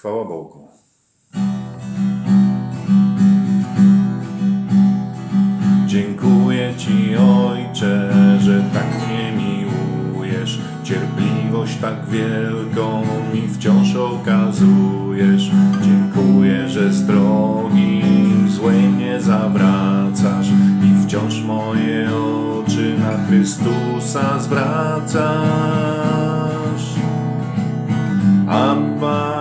Chwała Bogu. Dziękuję Ci, Ojcze, że tak mnie miłujesz. Cierpliwość tak wielką mi wciąż okazujesz. Dziękuję, że z drogi złej mnie zawracasz i wciąż moje oczy na Chrystusa zwracasz. Abba,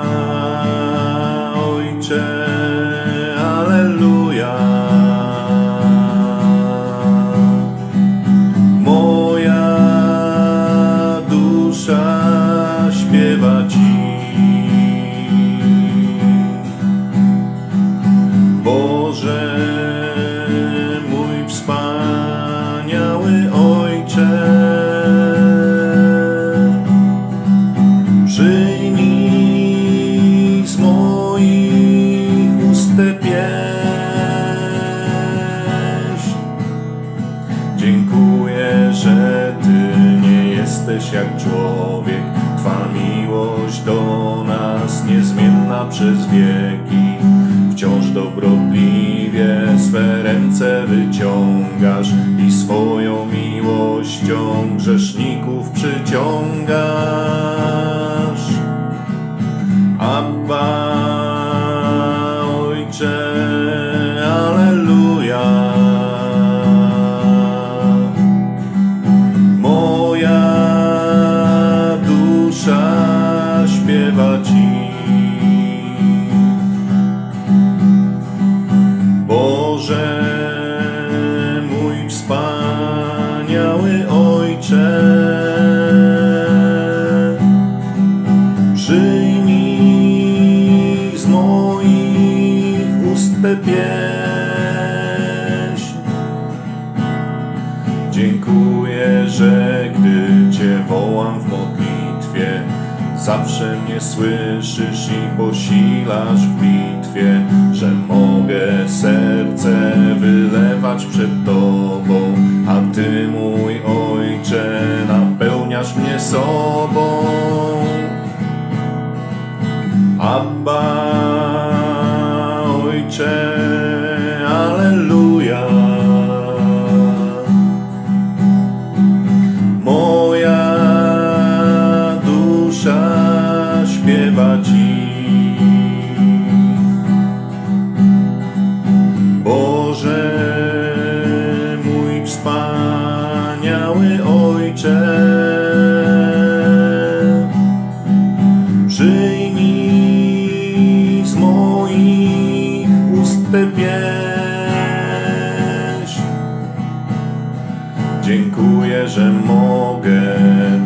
Boże, mój wspaniały Ojcze. Przyjmij z moich ust. Dziękuję, że Ty nie jesteś jak człowiek. Ręce wyciągasz i swoją miłością grzeszników przyciągasz. Pieśń. Dziękuję, że gdy Cię wołam w modlitwie, zawsze mnie słyszysz i posilasz w bitwie, że mogę serce wylewać przed Tobą, a Ty, mój Ojcze, napełniasz mnie sobą. Ojcze, pieśń. Dziękuję, że mogę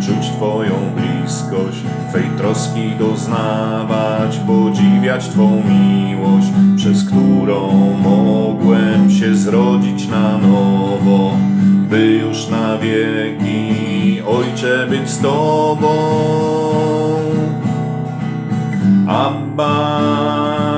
czuć Twoją bliskość, Twej troski doznawać, podziwiać Twą miłość, przez którą mogłem się zrodzić na nowo, by już na wieki, Ojcze, być z Tobą. Abba.